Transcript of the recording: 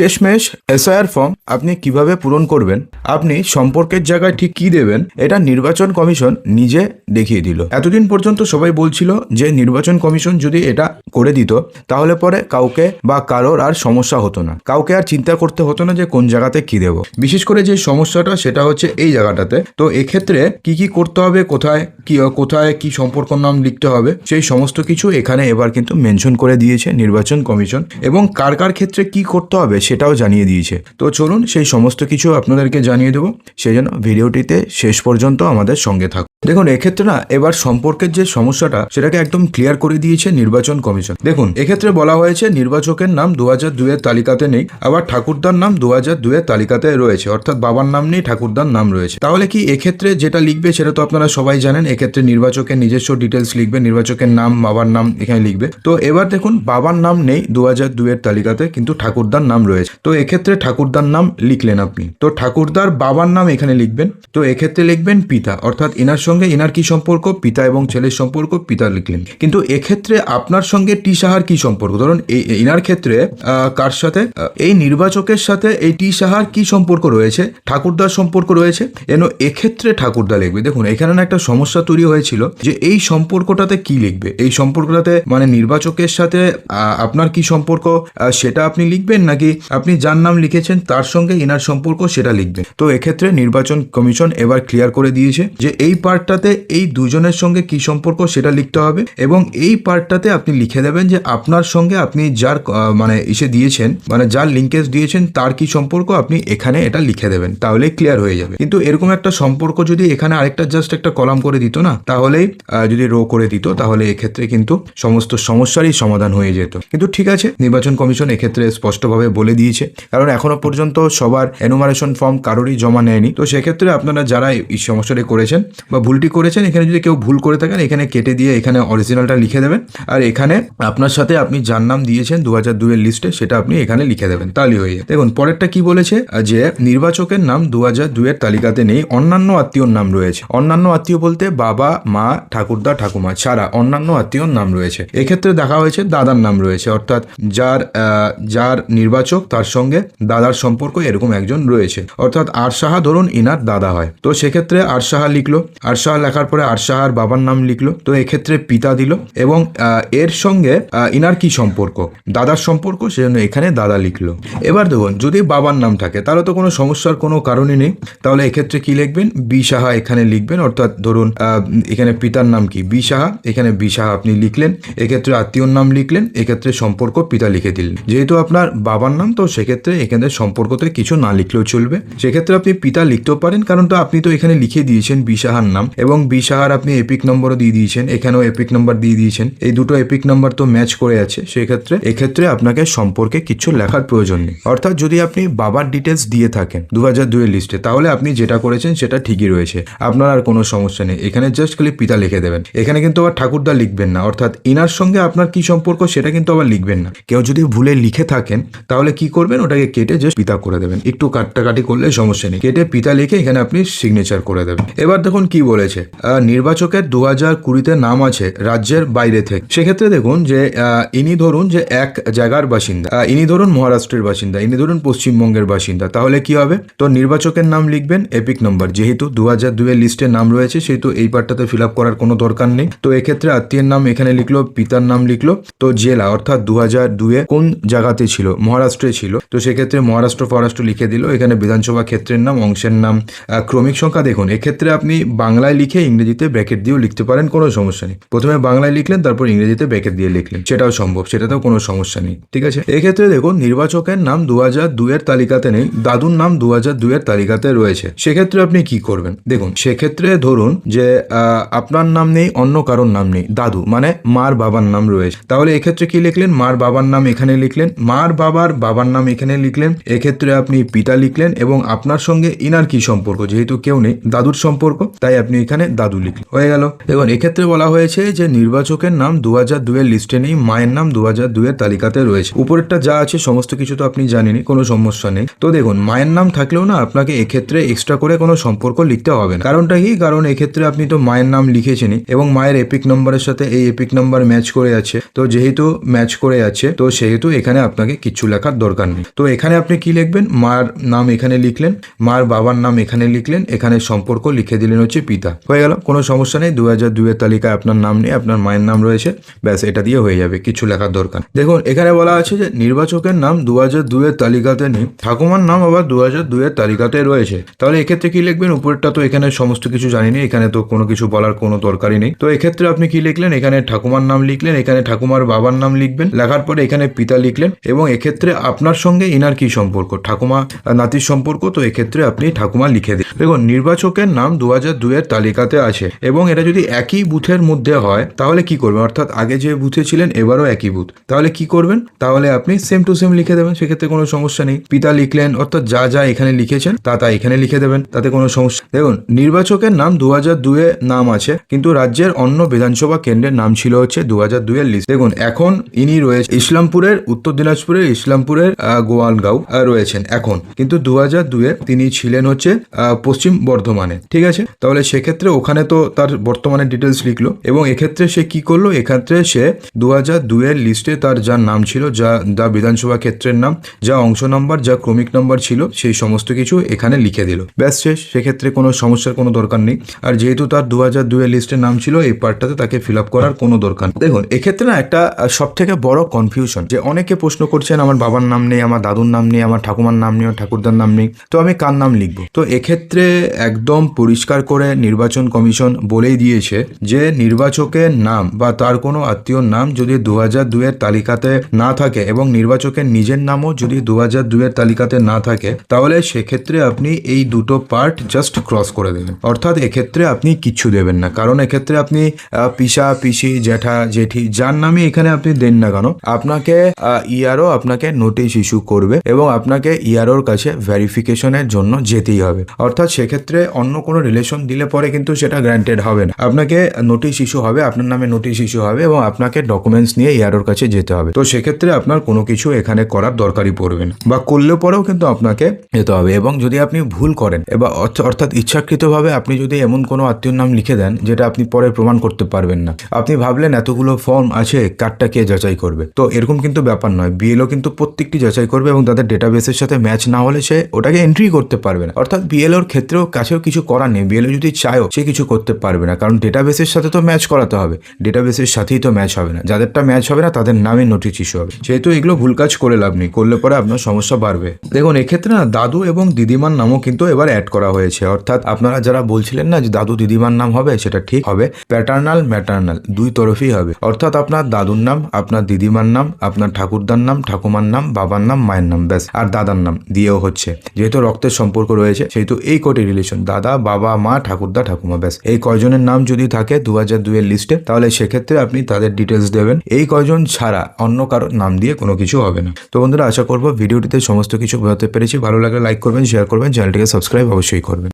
শেষমেশ SIR form আপনি কীভাবে পূরণ করবেন? আপনি সম্পর্কের জায়গায় ঠিক কি দেবেন? এটা নির্বাচন কমিশন নিজে দেখিয়ে দিল। এতদিন পর্যন্ত সবাই বলছিল যে নির্বাচন কমিশন যদি এটা করে দিত, তাহলে পরে কাউকে বা কারোর আর সমস্যা হতো না। কাউকে আর চিন্তা করতে হতো না যে কোন জায়গাতে কি দেব। বিশেষ করে যে সমস্যাটা, সেটা হচ্ছে এই জায়গাটাতে। তো এক্ষেত্রে কি কি করতে হবে, কোথায় কি কোথায় কি সম্পর্ক নাম লিখতে হবে, সেই সমস্ত কিছু এখানে এবার কিন্তু মেনশন করে দিয়েছে নির্বাচন কমিশন। এবং কার কার ক্ষেত্রে কি করতে হবে সেটাও জানিয়ে দিয়েছে। তো চলুন সেই সমস্ত কিছু আপনাদেরকে জানিয়ে দেবো। সেই জন্য ভিডিওটিতে শেষ পর্যন্ত আমাদের সঙ্গে থাকুন। দেখুন, এক্ষেত্রে না এবার সম্পর্কের যে সমস্যাটা, সেটাকে একদম ক্লিয়ার করে দিয়েছে নির্বাচন কমিশন। দেখুন, এক্ষেত্রে বলা হয়েছে, নির্বাচকের নাম দু হাজার দুয়ের তালিকাতে নেই, আবার ঠাকুরদার নাম দু হাজার দুয়ের তালিকাতে রয়েছে, অর্থাৎ বাবার নাম নেই, ঠাকুরদার নাম রয়েছে। তাহলে কি এক্ষেত্রে যেটা লিখবে, সেটা তো আপনারা সবাই জানেন, এক্ষেত্রে নির্বাচকের নিজস্ব ডিটেলস লিখবে, নির্বাচকের নাম, বাবার নাম এখানে লিখবে। তো এবার দেখুন, বাবার নাম নেই দু হাজার দুয়ের তালিকাতে, কিন্তু ঠাকুরদার নাম রয়েছে। তো এক্ষেত্রে ঠাকুরদার নাম লিখলেন আপনি। তো ঠাকুরদার বাবার নাম এখানে লিখবেন। তো এক্ষেত্রে লিখবেন পিতা, অর্থাৎ ইনার সঙ্গে ইনার কি সম্পর্ক? পিতা এবং ছেলের সম্পর্ক? পিতা লিখলেন। কিন্তু এক্ষেত্রে আপনার সঙ্গে টি সাহার কি সম্পর্ক? ধরুন এনার ক্ষেত্রে কার সাথে? এই নির্বাচকের সাথে এই টি সাহার কি সম্পর্ক রয়েছে? ঠাকুরদার সম্পর্ক রয়েছে? এন, এক্ষেত্রে ঠাকুরদা লিখবে। দেখুন, এখানে না একটা সমস্যা তৈরি হয়েছিল যে এই সম্পর্কটাতে কি লিখবে? এই সম্পর্কটাতে মানে নির্বাচকের সাথে আপনার কি সম্পর্ক? সেটা আপনি লিখবেন নাকি আপনি যার নাম লিখেছেন তার সঙ্গে এনার সম্পর্ক সেটা লিখবেন? তো এক্ষেত্রে নির্বাচন কমিশন এবার ক্লিয়ার করে দিয়েছে যে এই পার্টটাতে এই দুজনের সঙ্গে কি সম্পর্ক সেটা লিখতে হবে এবং এই পার্টটাতে আপনি লিখে দেবেন যে আপনার সঙ্গে আপনি যার মানে ইসে দিয়েছেন মানে যার লিঙ্কেজ দিয়েছেন, তার কি সম্পর্ক আপনি এখানে এটা লিখে দেবেন, তাহলে ক্লিয়ার হয়ে যাবে। কিন্তু এরকম একটা সম্পর্ক যদি এখানে আরেকটা জাস্ট একটা কলাম করে দিত না তাহলেই যদি রো করে দিত, তাহলে এক্ষেত্রে কিন্তু সমস্ত সমস্যারই সমাধান হয়ে যেত। কিন্তু ঠিক আছে, নির্বাচন কমিশন এক্ষেত্রে স্পষ্টভাবে বলে দিয়েছে, কারণ এখনও পর্যন্ত সবার এনুমারেশন ফর্ম কারোরই জমা নেয়নি। তো সেক্ষেত্রে আপনারা যারা এই সমস্যাটি করেছেন বা ভুলটি করেছেন, এখানে যদি কেউ ভুল করে থাকেন, এখানে কেটে দিয়ে এখানে অরিজিনালটা লিখে দেবেন। আর এখানে আপনার সাথে আপনি যার নাম দিয়েছেন দু হাজার দুইয়ের লিস্টে সেটা আপনি এখানে লিখে দেবেন। তাহলেই হয়ে যাবে। দেখুন, পরেরটা কি বলেছে? যে নির্বাচকের নাম দু হাজার দুইয়ের তালিকাতে নেই, অন্যান্য আত্মীয়র নাম রয়েছে। অন্যান্য আত্মীয় বলতে বাবা, মা, ঠাকুরদা, ঠাকুমা ছাড়া অন্যান্য আত্মীয়র নাম রয়েছে। এক্ষেত্রে দেখা হয়েছে দাদার নাম রয়েছে, অর্থাৎ যার যার নির্বাচক তার সঙ্গে দাদার সম্পর্ক এরকম একজন রয়েছে। অর্থাৎ আর সাহা ধরুন, ইনার দাদা হয়। তো সেক্ষেত্রে আর সাহা লিখলো। আর সাহা লেখার পরে আর সাহার বাবার নাম লিখলো, তো এক্ষেত্রে পিতা দিল এবং এর সঙ্গে ইনার কি সম্পর্ক? দাদার সম্পর্ক, সেজন্য এখানে দাদা লিখলো। এবার দেখুন, যদি বাবার নাম থাকে, তাহলে তো কোনো সমস্যার কোনো কারণই নেই। তাহলে এক্ষেত্রে কি লিখবেন? বি সাহা এখানে লিখবেন, অর্থাৎ ধরুন এখানে পিতার নাম কি? বি সাহা এখানে বি সাহা আপনি লিখলেন, এক্ষেত্রে আত্মীয়র নাম লিখলেন, এক্ষেত্রে সম্পর্ক পিতা লিখে দিলেন। যেহেতু আপনার বাবার নাম, তো সেক্ষেত্রে এখানে সম্পর্কতে কিছু না লিখলেও চলবে। সেক্ষেত্রে আপনি পিতা লিখতেও পারেন, কারণ তো আপনি তো এখানে লিখে দিয়েছেন বি সাহার নাম। এবং বি সাহার আপনি এপিক নম্বরও দিয়ে দিয়েছেন, এখানেও এপিক নম্বর দিয়ে দিয়েছেন। এই দুটো এপিক নম্বর তো ম্যাচ করে আছে, সেক্ষেত্রে, এক্ষেত্রে আপনাকে সম্পর্কে কিছু লেখার প্রয়োজন নেই। অর্থাৎ যদি আপনি বাবার ডিটেলস দিয়ে থাকেন দু হাজার দুইয়ের লিস্টে তাহলে আপনি যেটা করেছেন সেটা ঠিকই রয়েছে। আপনার আর কোনো সমস্যা নেই। এখানে জাস্ট খালি পিতা লিখে দেবেন। এখানে কিন্তু আবার ঠাকুরদা লিখবেন না। অর্থাৎ ইনার সঙ্গে আপনার কি সম্পর্ক সেটা কিন্তু আবার লিখবেন না। কেউ যদি ভুলে লিখে থাকেন, তাহলে কি করবেন? ওটাকে কেটে জাস্ট পিতা করে দেবেন। একটু কাটাকাটি করলে সমস্যা নেই। কেটে পিতা লিখে এখানে আপনি সিগনেচার করে দেবেন। এবার দেখুন কি বলেছে আহ, নির্বাচকের দু হাজার কুড়িতে নাম আছে রাজ্যের বাইরে থেকে। সেক্ষেত্রে দেখুন যে ইনি ধরুন যে এক জায়গার বাসিন্দা ইনি ধরুন মহারাষ্ট্রের বাসিন্দা ইনি ধরুন পশ্চিমবঙ্গের বাসিন্দা তাহলে কি হবে? তো নির্বাচকের নাম লিখবেন এপিক নম্বর। যেহেতু দু হাজার দুয়ের লিস্টে নাম রয়েছে সেহেতু এই পার্টটাতে ফিল আপ করার কোনো দরকার নেই। তো এক্ষেত্রে আত্মীয়ের নাম এখানে লিখলো পিতার নাম লিখলো তো জেলা অর্থাৎ দু হাজার দুয়ে কোন জায়গাতে ছিল? মহারাষ্ট্রে ছিল। তো সেক্ষেত্রে মহারাষ্ট্র ফরাষ্ট্র লিখে দিল। এখানে বিধানসভা ক্ষেত্রের নাম অংশের নাম ক্রমিক সংখ্যা দেখুন। এক্ষেত্রে আপনি বাংলায় লিখে ইংরেজিতে ব্র্যাকেট দিয়েও লিখতে পারেন, কোনো সমস্যা নেই। প্রথমে বাংলায় লিখলেন, তারপর ইংরেজিতে ব্র্যাকেট দিয়ে লিখলেন। সেটাও সম্ভব, সেটাতেও কোনো সমস্যা নেই, ঠিক আছে? এক্ষেত্রে দেখুন, নির্বাচকের নাম দু হাজার দুয়ের তালিকাতে নেই, দাদুর নাম দু হাজার দুয়ের তালিকাতে রয়েছে। সেক্ষেত্রে আপনি কি করবেন? দেখুন, সেক্ষেত্রে ধরুন যে আপনার নাম নেই, অন্য কারোর নাম নেই, দাদু মানে মার বাবার নাম রয়েছে। তাহলে এক্ষেত্রে কি লিখলেন? মার বাবার নাম এখানে লিখলেন, মার বাবার বাবার নাম এখানে লিখলেন, এক্ষেত্রে আপনি পিতা লিখলেন এবং আপনার সঙ্গে ইনার কি সম্পর্ক? যেহেতু কেউ নেই, দাদুর সম্পর্ক, তাই আপনি আপনি এখানে দাদু লিখলেন। হয়ে গেল। দেখুন, এক্ষেত্রে বলা হয়েছে যে নির্বাচকের নাম দু হাজার দুয়ের লিস্টে নেই, মায়ের নাম দু হাজার দুয়ের তালিকাতে রয়েছে। উপরেরটা যা আছে, সমস্ত কিছু তো আপনি জানেনই, কোনো সমস্যা নেই। তো দেখুন, মায়ের নাম থাকলেও না আপনাকে এক্ষেত্রে এক্সট্রা করে কোনো সম্পর্ক লিখতে হবে না। কারণটা কি? কারণ এক্ষেত্রে আপনি তো মায়ের নাম লিখেছেনই এবং মায়ের এপিক নম্বরের সাথে এই এপিক নাম্বার ম্যাচ করে আছে। তো যেহেতু ম্যাচ করে আছে, তো সেহেতু এখানে আপনাকে কিছু লেখার দরকার নেই। তো এখানে আপনি কি লিখবেন? মার নাম এখানে লিখলেন, মার বাবার নাম এখানে লিখলেন, এখানে সম্পর্ক লিখে দিলেন হচ্ছে পিতা হয়ে গেল, কোনো সমস্যা নেই দু হাজার তালিকায় আপনার নাম নেই, আপনার মায়ের নাম রয়েছে, ব্যাস, এটা দিয়ে হয়ে যাবে, কিছু লেখার দরকার দেখুন, এখানে বলা আছে যে নির্বাচকের নাম দু হাজার দুয়ের তালিকাতে নেই, ঠাকুমার নাম আবার দু হাজার দুয়ের তালিকাতে রয়েছে। তাহলে এক্ষেত্রে কি লিখবেন? উপরেরটা তো এখানে সমস্ত কিছু জানিনি, এখানে তো কোনো কিছু বলার কোনো দরকারই নেই। তো এক্ষেত্রে আপনি কি লিখলেন? এখানে ঠাকুমার নাম লিখলেন, এখানে ঠাকুমার বাবার নাম লিখবেন, লেখার পরে এখানে পিতা লিখলেন, এবং এক্ষেত্রে আপনার সঙ্গে ইনার কি সম্পর্ক? ঠাকুমা, নাতির সম্পর্ক, তো এক্ষেত্রে আপনি ঠাকুমা লিখে দিন। দেখুন, নির্বাচকের নাম দু হাজার দুয়ের তালিকাতে আছে। এবং এটা যদি একই বুথের মধ্যে হয়, তাহলে কি করবেন? অর্থাৎ আগে যে বুথে ছিলেন, এবারও একই বুথ। তাহলে কি করবেন? তাহলে আপনি সেম টু সেম লিখে দেবেন, সেক্ষেত্রে কোনো সমস্যা নেই। পিতা লিখলেন, অর্থাৎ যা যা এখানে লিখেছেন, তা তা এখানে লিখে দেবেন, তাতে কোনো সমস্যা দেখুন, নির্বাচকের নাম দু হাজার দুয়ে নাম আছে, কিন্তু রাজ্যের অন্য বিধানসভা কেন্দ্রের নাম ছিল হচ্ছে দু হাজার দুয়ের লিস্ট দেখুন, এখন ইনি রয়েছে, ইসলামপুরের, উত্তর দিনাজপুরের, ইসলামপুরের গোয়ালগাঁও রয়েছেন এখন। কিন্তু দু হাজার দুয়ে তিনি ছিলেন হচ্ছে পশ্চিম বর্ধমানে। ঠিক আছে? তাহলে সেক্ষেত্রে ওখানে তো তার বর্তমানে ডিটেলস লিখলো এবং এক্ষেত্রে সে কি করল? এক্ষেত্রে সে দু হাজার দুয়ের লিস্টে তার যার নাম ছিল, যা যা বিধানসভা ক্ষেত্রের নাম, যা অংশ নম্বর যা ক্রমিক নম্বর ছিল, সেই সমস্ত কিছু এখানে লিখে দিল। ব্যাস শেষ সেক্ষেত্রে কোনো সমস্যার কোনো দরকার নেই। আর যেহেতু তার দু হাজার দুয়ের লিস্টের নাম ছিল, এই পার্টটাতে তাকে ফিল আপ করার কোনো দরকার নেই। দেখুন, এক্ষেত্রে না একটা সব থেকে বড় কনফিউশন যে অনেকে প্রশ্ন করছেন, আমার বাবার নাম নেই, আমার দাদুর নাম নেই, আমার ঠাকুমার নাম নেই ঠাকুরদার নাম নেই। তো আমি কার নাম লিখব? তো এক্ষেত্রে একদম পরিষ্কার করে নির্বাচন কমিশন বলেই দিয়েছে যে নির্বাচকের নাম বা তার কোনো আত্মীয়র নাম যদি দু হাজার দুয়ের তালিকাতে না থাকে এবং নির্বাচকের নিজের নামও যদি দু হাজার দুয়ের তালিকাতে না থাকে, তাহলে সেক্ষেত্রে আপনি এই দুটো পার্ট জাস্ট ক্রস করে দেবেন। অর্থাৎ এক্ষেত্রে আপনি কিচ্ছু দেবেন না। কারণ এক্ষেত্রে আপনি পিসা, পিসি, জ্যাঠা, জেঠি, যার নামে এখানে আপনি দেন না কেন, আপনাকে ইয়ারও আপনাকে নোটিশ ইস্যু করবে এবং আপনাকে ইয়ারোর কাছে ভেরিফিকেশনের জন্য যেতেই হবে। অর্থাৎ সেক্ষেত্রে অন্য কোনো রিলেশন দিলে পরে কিন্তু সেটা গ্র্যান্টেড হবে না। আপনাকে নোটিশ ইস্যু হবে, আপনার নামে নোটিশ ইস্যু হবে এবং আপনাকে ডকুমেন্টস নিয়ে ইয়ারোর কাছে যেতে হবে। তো সেক্ষেত্রে আপনার কোনো কিছু এখানে করার দরকারই পড়বে না। বা করলে পরেও কিন্তু আপনাকে যেতে হবে এবং যদি আপনি ভুল করেন অর্থ- অর্থাৎ ইচ্ছাকৃতভাবে আপনি যদি এমন কোনো আত্মীয়র নাম লিখে দেন, যেটা আপনি পরে প্রমাণ করতে পারবেন না। আপনি ভাবলেন এতগুলো ফর্ম আছে কার্ডটা কে যাচাই করবে? তো এরকম কিন্তু ব্যাপার নয়। বিএলও কিন্তু প্রত্যেকটি যাচাই করবে এবং তাদের ডেটাবেসের সাথে ম্যাচ না হলে সে ওটাকে এন্ট্রি করতে পারবে না। অর্থাৎ বিএলওর ক্ষেত্রেও কাছেও কিছু করার নেই। বিএলও যদি চায়ও, সে কিছু করতে পারবে না। কারণ ডেটাবেসের সাথে তো ম্যাচ করাতে হবে। ডেটাবেসের সাথেই তো ম্যাচ হবে না। যাদেরটা ম্যাচ হবে না, তাদের নামে নোটিশ ইস্যু হবে। সেহেতু এগুলো ভুল কাজ করে লাভ নেই, করলে পরে আপনার সমস্যা বাড়বে। দেখুন, এক্ষেত্রে না, দাদু এবং দিদিমার নামও কিন্তু এবার অ্যাড করা হয়েছে। অর্থাৎ আপনারা যারা বলছিলেন না যে দাদু দিদিমার নাম হবে, সেটা ঠিক হবে। প্যাটার্নাল ম্যাটার্নাল দুই তরফই হবে। অর্থাৎ আপনার দাদুর নাম, আপনার দিদিমার নাম, আপনার ঠাকুরদার নাম, ঠাকুমার নাম, বাবার নাম, মায়ের নাম, ব্যাস। আর দাদার নাম দিয়েও হচ্ছে। যেহেতু রক্তের সম্পর্ক রয়েছে, সেহেতু এই কোটি রিলেশন দাদা, বাবা, মা ঠাকুরদা ঠাকুমা, ব্যাস। এই কয়জনের নাম যদি থাকে দু হাজার দুইয়ের লিস্টে তাহলে সেক্ষেত্রে আপনি তাদের ডিটেলস দেবেন। এই কয়জন ছাড়া অন্য কারোর নাম দিয়ে কোনো কিছু হবে না। তো বন্ধুরা, আশা করব ভিডিওটিতে সমস্ত কিছু বোঝাতে পেরেছি। ভালো লাগলে লাইক করবেন শেয়ার করবেন চ্যানেলটিকে সাবস্ক্রাইব অবশ্যই করবেন।